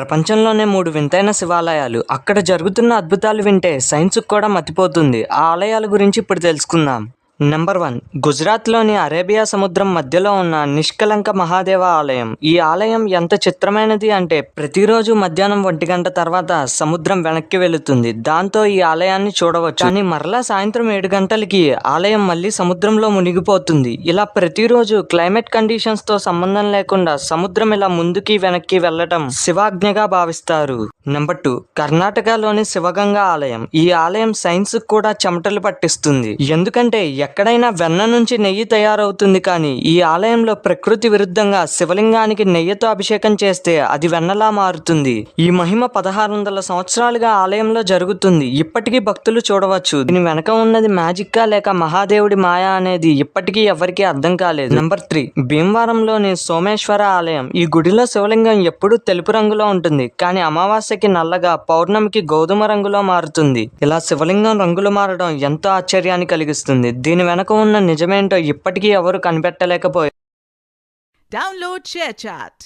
ప్రపంచంలోనే మూడు వింతైన శివాలయాలు. అక్కడ జరుగుతున్న అద్భుతాలు వింటే సైన్స్కి కూడా మతిపోతుంది. ఆ ఆలయాల గురించి ఇప్పుడు తెలుసుకుందాం. నెంబర్ వన్ గుజరాత్లోని అరేబియా సముద్రం మధ్యలో ఉన్న నిష్కలంక మహాదేవ ఆలయం. ఈ ఆలయం ఎంత చిత్రమైనది అంటే ప్రతిరోజు మధ్యాహ్నం ఒంటి గంట తర్వాత సముద్రం వెనక్కి వెళుతుంది. దాంతో ఈ ఆలయాన్ని చూడవచ్చు. కానీ మరలా సాయంత్రం ఏడు గంటలకి ఆలయం మళ్ళీ సముద్రంలో మునిగిపోతుంది. ఇలా ప్రతిరోజు క్లైమేట్ కండిషన్స్తో సంబంధం లేకుండా సముద్రం ఇలా ముందుకి వెనక్కి వెళ్ళటం శివాజ్ఞగా భావిస్తారు. నెంబర్ టూ కర్ణాటకలోని శివగంగా ఆలయం. ఈ ఆలయం సైన్స్ కూడా చెమటలు పట్టిస్తుంది. ఎందుకంటే ఎక్కడైనా వెన్న నుంచి నెయ్యి తయారవుతుంది కానీ ఈ ఆలయంలో ప్రకృతి విరుద్ధంగా శివలింగానికి నెయ్యితో అభిషేకం చేస్తే అది వెన్నలా మారుతుంది. ఈ మహిమ పదహారు వందల సంవత్సరాలుగా ఆలయంలో జరుగుతుంది. ఇప్పటికీ భక్తులు చూడవచ్చు. దీని వెనక ఉన్నది మ్యాజిక్కా లేక మహాదేవుడి మాయా అనేది ఇప్పటికీ ఎవరికీ అర్థం కాలేదు. Number three. భీమవరంలోని సోమేశ్వర ఆలయం. ఈ గుడిలో శివలింగం ఎప్పుడూ తెలుపు రంగులో ఉంటుంది. కానీ అమావాస్యకి నల్లగా పౌర్ణమికి గోధుమ రంగులో మారుతుంది. ఇలా శివలింగం రంగులు మారడం ఎంతో ఆశ్చర్యాన్ని కలిగిస్తుంది. దీని వెనక ఉన్న నిజమేంటో ఇప్పటికీ ఎవరు కనిపెట్టలేకపోయారు Download చాట్